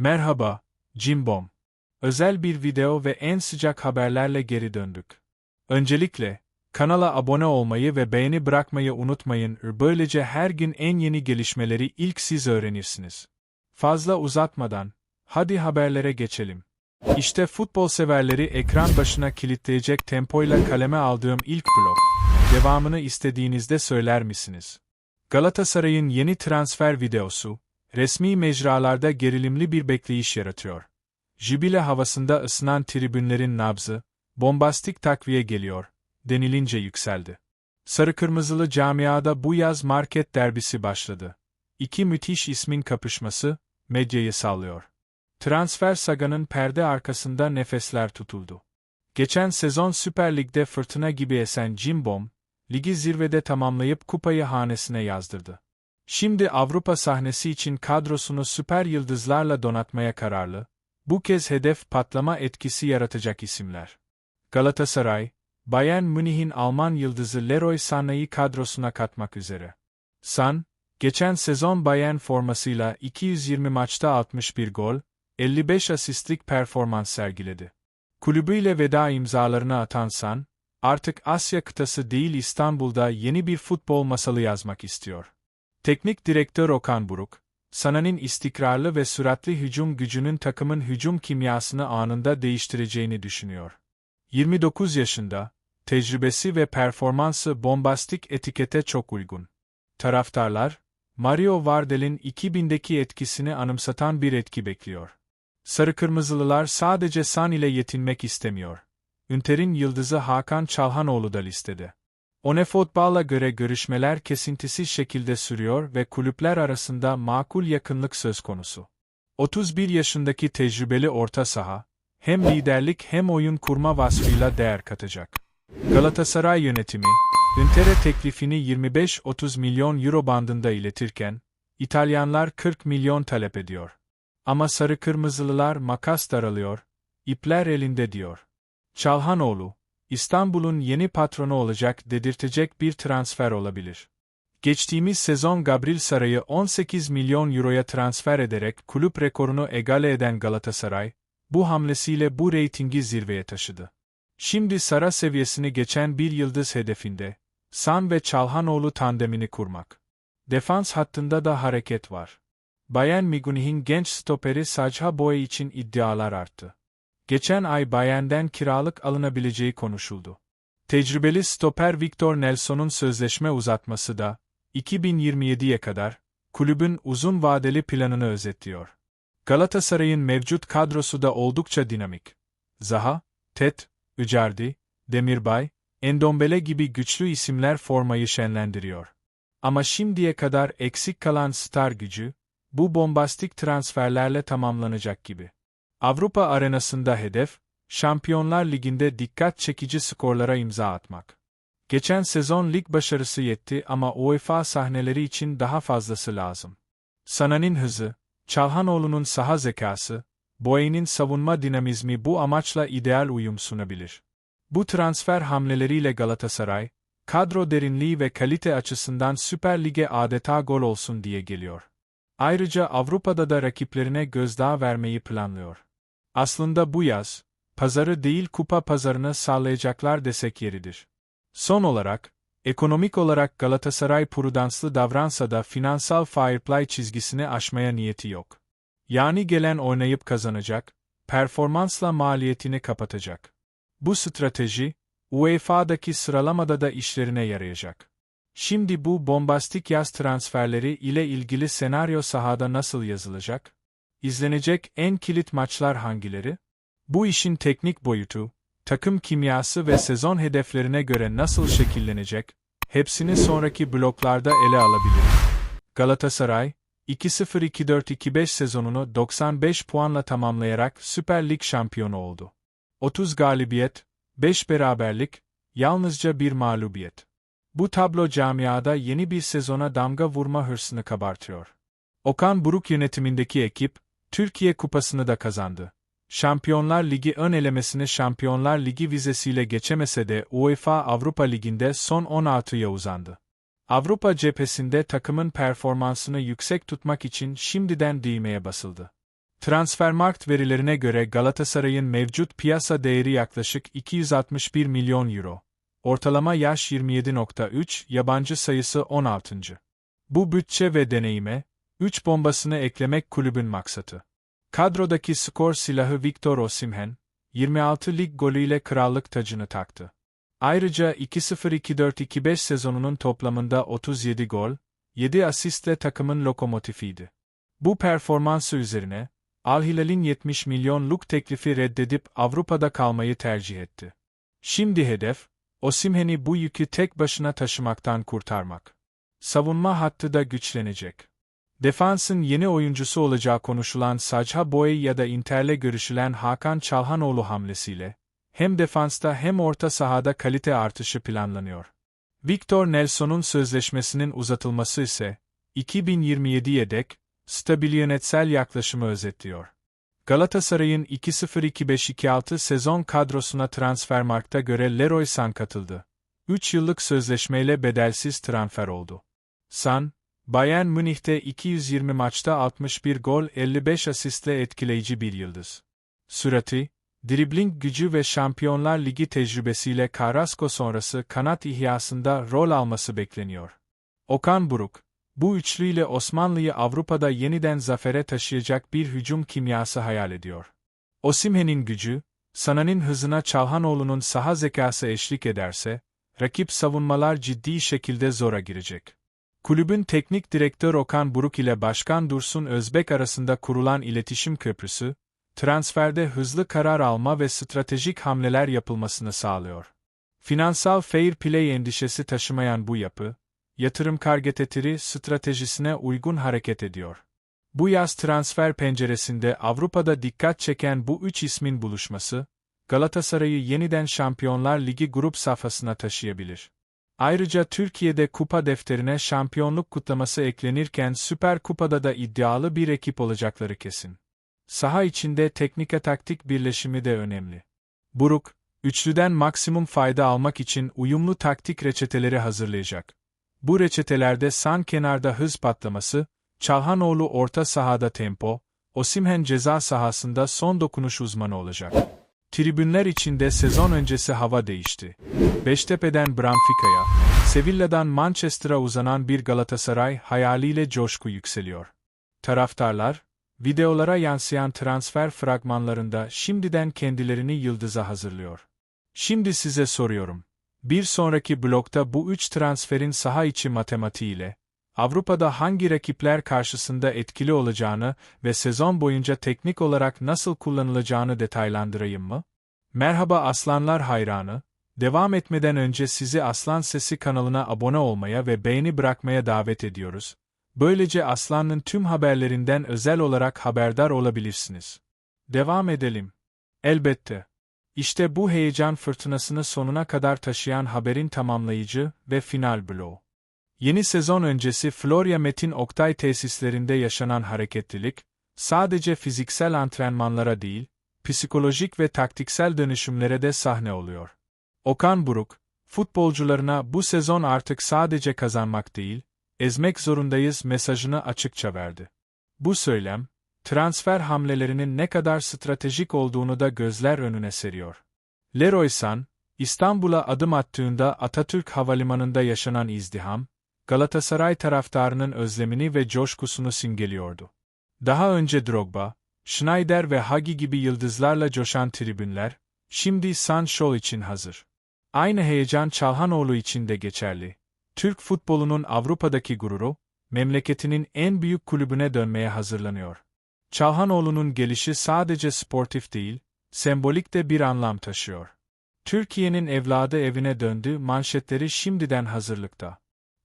Merhaba, Cimbom. Özel bir video ve en sıcak haberlerle geri döndük. Öncelikle, kanala abone olmayı ve beğeni bırakmayı unutmayın. Böylece her gün en yeni gelişmeleri ilk siz öğrenirsiniz. Fazla uzatmadan, hadi haberlere geçelim. İşte futbol severleri ekran başına kilitleyecek tempoyla kaleme aldığım ilk blok. Devamını istediğinizde söyler misiniz? Galatasaray'ın yeni transfer videosu, resmi mecralarda gerilimli bir bekleyiş yaratıyor. Jübile havasında ısınan tribünlerin nabzı, bombastik takviye geliyor, denilince yükseldi. Sarı kırmızılı camiada bu yaz market derbisi başladı. İki müthiş ismin kapışması, medyayı sallıyor. Transfer saganın perde arkasında nefesler tutuldu. Geçen sezon Süper Lig'de fırtına gibi esen Cimbom, ligi zirvede tamamlayıp kupayı hanesine yazdırdı. Şimdi Avrupa sahnesi için kadrosunu süper yıldızlarla donatmaya kararlı, bu kez hedef patlama etkisi yaratacak isimler. Galatasaray, Bayern Münih'in Alman yıldızı Leroy Sané'yi kadrosuna katmak üzere. San, geçen sezon Bayern formasıyla 220 maçta 61 gol, 55 asistlik performans sergiledi. Kulübüyle veda imzalarını atan San, artık Asya kıtası değil İstanbul'da yeni bir futbol masalı yazmak istiyor. Teknik direktör Okan Buruk, Sana'nın istikrarlı ve süratli hücum gücünün takımın hücum kimyasını anında değiştireceğini düşünüyor. 29 yaşında, tecrübesi ve performansı bombastik etikete çok uygun. Taraftarlar, Mario Vardel'in 2000'deki etkisini anımsatan bir etki bekliyor. Sarı Kırmızılılar sadece San ile yetinmek istemiyor. Ünter'in yıldızı Hakan Çalhanoğlu da listede. One Futbol'a göre görüşmeler kesintisiz şekilde sürüyor ve kulüpler arasında makul yakınlık söz konusu. 31 yaşındaki tecrübeli orta saha, hem liderlik hem oyun kurma vasfıyla değer katacak. Galatasaray yönetimi, Ünter'e teklifini 25-30 milyon euro bandında iletirken, İtalyanlar 40 milyon talep ediyor. Ama sarı kırmızılılar makas daralıyor, ipler elinde diyor. Çalhanoğlu, İstanbul'un yeni patronu olacak dedirtecek bir transfer olabilir. Geçtiğimiz sezon Gabriel Saray'ı 18 milyon euroya transfer ederek kulüp rekorunu egale eden Galatasaray, bu hamlesiyle bu reytingi zirveye taşıdı. Şimdi Sara seviyesini geçen bir yıldız hedefinde, San ve Çalhanoğlu tandemini kurmak. Defans hattında da hareket var. Bayern Münih'in genç stoperi Sajha Boye için iddialar arttı. Geçen ay Bayern'den kiralık alınabileceği konuşuldu. Tecrübeli stoper Victor Nelson'un sözleşme uzatması da, 2027'ye kadar, kulübün uzun vadeli planını özetliyor. Galatasaray'ın mevcut kadrosu da oldukça dinamik. Zaha, Tet, Ücardi, Demirbay, Endombele gibi güçlü isimler formayı şenlendiriyor. Ama şimdiye kadar eksik kalan star gücü, bu bombastik transferlerle tamamlanacak gibi. Avrupa arenasında hedef, Şampiyonlar Ligi'nde dikkat çekici skorlara imza atmak. Geçen sezon lig başarısı yetti ama UEFA sahneleri için daha fazlası lazım. Sana'nın hızı, Çalhanoğlu'nun saha zekası, Boye'nin savunma dinamizmi bu amaçla ideal uyum sunabilir. Bu transfer hamleleriyle Galatasaray, kadro derinliği ve kalite açısından Süper Lig'e adeta gol olsun diye geliyor. Ayrıca Avrupa'da da rakiplerine gözdağı vermeyi planlıyor. Aslında bu yaz, pazarı değil kupa pazarını sağlayacaklar desek yeridir. Son olarak, ekonomik olarak Galatasaray prudanslı davransa da finansal fair play çizgisini aşmaya niyeti yok. Yani gelen oynayıp kazanacak, performansla maliyetini kapatacak. Bu strateji, UEFA'daki sıralamada da işlerine yarayacak. Şimdi bu bombastik yaz transferleri ile ilgili senaryo sahada nasıl yazılacak? İzlenecek en kilit maçlar hangileri? Bu işin teknik boyutu, takım kimyası ve sezon hedeflerine göre nasıl şekillenecek, hepsini sonraki bloklarda ele alabiliriz. Galatasaray, 2-0-2-4-2-5 sezonunu 95 puanla tamamlayarak Süper Lig şampiyonu oldu. 30 galibiyet, 5 beraberlik, yalnızca bir mağlubiyet. Bu tablo camiada yeni bir sezona damga vurma hırsını kabartıyor. Okan Buruk yönetimindeki ekip, Türkiye Kupası'nı da kazandı. Şampiyonlar Ligi ön elemesini Şampiyonlar Ligi vizesiyle geçemese de UEFA Avrupa Ligi'nde son 16'ya uzandı. Avrupa cephesinde takımın performansını yüksek tutmak için şimdiden düğmeye basıldı. Transfermarkt verilerine göre Galatasaray'ın mevcut piyasa değeri yaklaşık 261 milyon euro. Ortalama yaş 27.3, yabancı sayısı 16. Bu bütçe ve deneyime, 3 bombasını eklemek kulübün maksatı. Kadrodaki skor silahı Victor Osimhen, 26 lig golüyle krallık tacını taktı. Ayrıca 2-0-2-4-2-5 sezonunun toplamında 37 gol, 7 asistle takımın lokomotifiydi. Bu performansı üzerine, Al Hilal'in 70 milyonluk teklifi reddedip Avrupa'da kalmayı tercih etti. Şimdi hedef, Osimhen'i bu yükü tek başına taşımaktan kurtarmak. Savunma hattı da güçlenecek. Defansın yeni oyuncusu olacağı konuşulan Sajha Boey ya da Inter'le görüşülen Hakan Çalhanoğlu hamlesiyle, hem defansta hem orta sahada kalite artışı planlanıyor. Victor Nelson'un sözleşmesinin uzatılması ise, 2027'ye dek, stabil yönetsel yaklaşımı özetliyor. Galatasaray'ın 2-0-2-5-2-6 sezon kadrosuna Transfermarkt'a göre Leroy San katıldı. 3 yıllık sözleşmeyle bedelsiz transfer oldu. San, Bayern Münih'te 220 maçta 61 gol 55 asistle etkileyici bir yıldız. Sürati, dribling gücü ve Şampiyonlar Ligi tecrübesiyle Carrasco sonrası kanat ihyasında rol alması bekleniyor. Okan Buruk, bu üçlüyle Osmanlı'yı Avrupa'da yeniden zafere taşıyacak bir hücum kimyası hayal ediyor. Osimhen'in gücü, Sana'nın hızına Çalhanoğlu'nun saha zekası eşlik ederse, rakip savunmalar ciddi şekilde zora girecek. Kulübün teknik direktör Okan Buruk ile Başkan Dursun Özbek arasında kurulan iletişim köprüsü, transferde hızlı karar alma ve stratejik hamleler yapılmasını sağlıyor. Finansal fair play endişesi taşımayan bu yapı, yatırım kargetetiri stratejisine uygun hareket ediyor. Bu yaz transfer penceresinde Avrupa'da dikkat çeken bu üç ismin buluşması, Galatasaray'ı yeniden Şampiyonlar Ligi grup safhasına taşıyabilir. Ayrıca Türkiye'de kupa defterine şampiyonluk kutlaması eklenirken Süper Kupa'da da iddialı bir ekip olacakları kesin. Saha içinde teknike taktik birleşimi de önemli. Buruk, üçlüden maksimum fayda almak için uyumlu taktik reçeteleri hazırlayacak. Bu reçetelerde San kenarda hız patlaması, Çalhanoğlu orta sahada tempo, Osimhen ceza sahasında son dokunuş uzmanı olacak. Tribünler içinde sezon öncesi hava değişti. Beştepe'den Benfica'ya, Sevilla'dan Manchester'a uzanan bir Galatasaray hayaliyle coşku yükseliyor. Taraftarlar, videolara yansıyan transfer fragmanlarında şimdiden kendilerini yıldıza hazırlıyor. Şimdi size soruyorum. Bir sonraki blokta bu üç transferin saha içi matematiğiyle, Avrupa'da hangi rakipler karşısında etkili olacağını ve sezon boyunca teknik olarak nasıl kullanılacağını detaylandırayım mı? Merhaba Aslanlar hayranı, devam etmeden önce sizi Aslan Sesi kanalına abone olmaya ve beğeni bırakmaya davet ediyoruz. Böylece Aslan'ın tüm haberlerinden özel olarak haberdar olabilirsiniz. Devam edelim. Elbette. İşte bu heyecan fırtınasını sonuna kadar taşıyan haberin tamamlayıcı ve final bloğu. Yeni sezon öncesi Florya Metin Oktay tesislerinde yaşanan hareketlilik, sadece fiziksel antrenmanlara değil, psikolojik ve taktiksel dönüşümlere de sahne oluyor. Okan Buruk, futbolcularına bu sezon artık sadece kazanmak değil, ezmek zorundayız mesajını açıkça verdi. Bu söylem, transfer hamlelerinin ne kadar stratejik olduğunu da gözler önüne seriyor. Leroy San, İstanbul'a adım attığında Atatürk Havalimanı'nda yaşanan izdiham, Galatasaray taraftarının özlemini ve coşkusunu simgeliyordu. Daha önce Drogba, Schneider ve Hagi gibi yıldızlarla coşan tribünler, şimdi San Show için hazır. Aynı heyecan Çalhanoğlu için de geçerli. Türk futbolunun Avrupa'daki gururu, memleketinin en büyük kulübüne dönmeye hazırlanıyor. Çalhanoğlu'nun gelişi sadece sportif değil, sembolik de bir anlam taşıyor. Türkiye'nin evladı evine döndü manşetleri şimdiden hazırlıkta.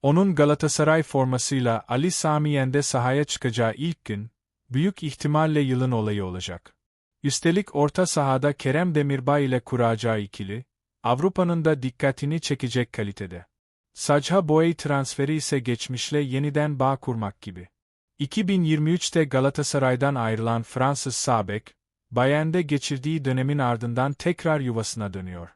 Onun Galatasaray formasıyla Ali Sami Yen'de sahaya çıkacağı ilk gün, büyük ihtimalle yılın olayı olacak. Üstelik orta sahada Kerem Demirbay ile kuracağı ikili, Avrupa'nın da dikkatini çekecek kalitede. Sajha Boey transferi ise geçmişle yeniden bağ kurmak gibi. 2023'te Galatasaray'dan ayrılan Fransız Sabek, Bayern'de geçirdiği dönemin ardından tekrar yuvasına dönüyor.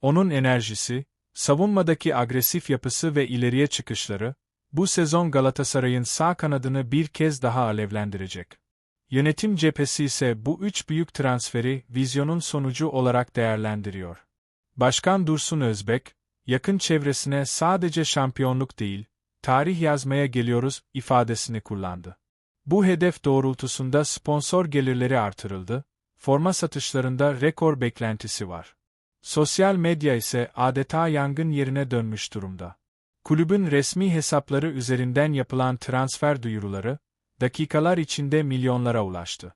Onun enerjisi, savunmadaki agresif yapısı ve ileriye çıkışları, bu sezon Galatasaray'ın sağ kanadını bir kez daha alevlendirecek. Yönetim cephesi ise bu üç büyük transferi vizyonun sonucu olarak değerlendiriyor. Başkan Dursun Özbek, yakın çevresine sadece şampiyonluk değil, tarih yazmaya geliyoruz ifadesini kullandı. Bu hedef doğrultusunda sponsor gelirleri artırıldı, forma satışlarında rekor beklentisi var. Sosyal medya ise adeta yangın yerine dönmüş durumda. Kulübün resmi hesapları üzerinden yapılan transfer duyuruları, dakikalar içinde milyonlara ulaştı.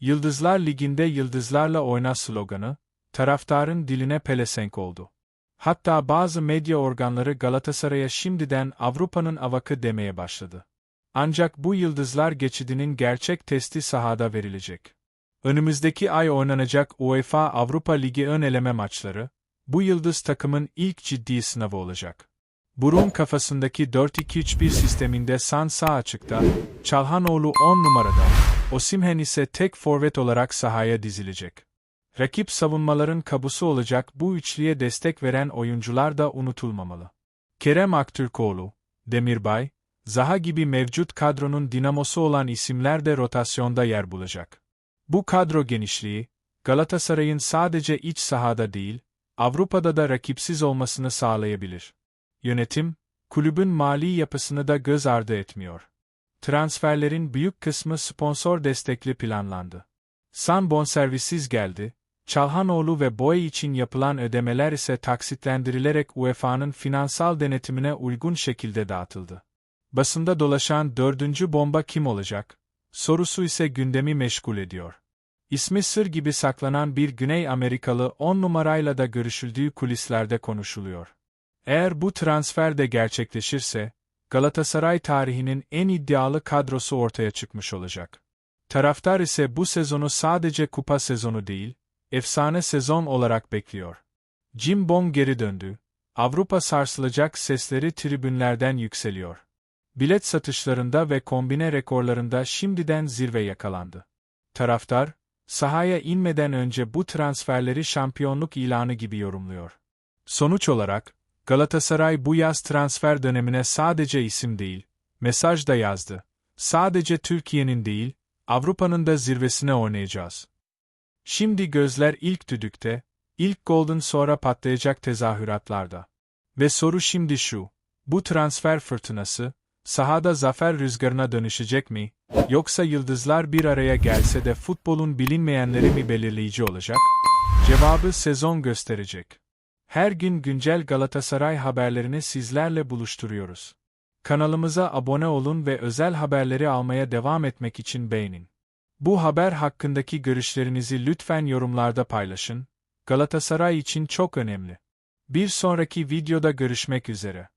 Yıldızlar Ligi'nde yıldızlarla oyna sloganı, taraftarın diline pelesenk oldu. Hatta bazı medya organları Galatasaray'a şimdiden Avrupa'nın avakı demeye başladı. Ancak bu yıldızlar geçidinin gerçek testi sahada verilecek. Önümüzdeki ay oynanacak UEFA Avrupa Ligi ön eleme maçları, bu yıldız takımın ilk ciddi sınavı olacak. Burun kafasındaki 4-2-3-1 sisteminde San sağ açıkta, Çalhanoğlu 10 numarada, Osimhen ise tek forvet olarak sahaya dizilecek. Rakip savunmaların kabusu olacak bu üçlüye destek veren oyuncular da unutulmamalı. Kerem Aktürkoğlu, Demirbay, Zaha gibi mevcut kadronun dinamosu olan isimler de rotasyonda yer bulacak. Bu kadro genişliği, Galatasaray'ın sadece iç sahada değil, Avrupa'da da rakipsiz olmasını sağlayabilir. Yönetim, kulübün mali yapısını da göz ardı etmiyor. Transferlerin büyük kısmı sponsor destekli planlandı. San bonservissiz geldi, Çalhanoğlu ve Boy için yapılan ödemeler ise taksitlendirilerek UEFA'nın finansal denetimine uygun şekilde dağıtıldı. Basında dolaşan dördüncü bomba kim olacak? Sorusu ise gündemi meşgul ediyor. İsmi sır gibi saklanan bir Güney Amerikalı 10 numarayla da görüşüldüğü kulislerde konuşuluyor. Eğer bu transfer de gerçekleşirse, Galatasaray tarihinin en iddialı kadrosu ortaya çıkmış olacak. Taraftar ise bu sezonu sadece kupa sezonu değil, efsane sezon olarak bekliyor. Jim Bong geri döndü. Avrupa sarsılacak sesleri tribünlerden yükseliyor. Bilet satışlarında ve kombine rekorlarında şimdiden zirve yakalandı. Taraftar, sahaya inmeden önce bu transferleri şampiyonluk ilanı gibi yorumluyor. Sonuç olarak, Galatasaray bu yaz transfer dönemine sadece isim değil, mesaj da yazdı. Sadece Türkiye'nin değil, Avrupa'nın da zirvesine oynayacağız. Şimdi gözler ilk düdükte, ilk golden sonra patlayacak tezahüratlarda. Ve soru şimdi şu, bu transfer fırtınası, sahada zafer rüzgarına dönüşecek mi, yoksa yıldızlar bir araya gelse de futbolun bilinmeyenleri mi belirleyici olacak? Cevabı sezon gösterecek. Her gün güncel Galatasaray haberlerini sizlerle buluşturuyoruz. Kanalımıza abone olun ve özel haberleri almaya devam etmek için beğenin. Bu haber hakkındaki görüşlerinizi lütfen yorumlarda paylaşın. Galatasaray için çok önemli. Bir sonraki videoda görüşmek üzere.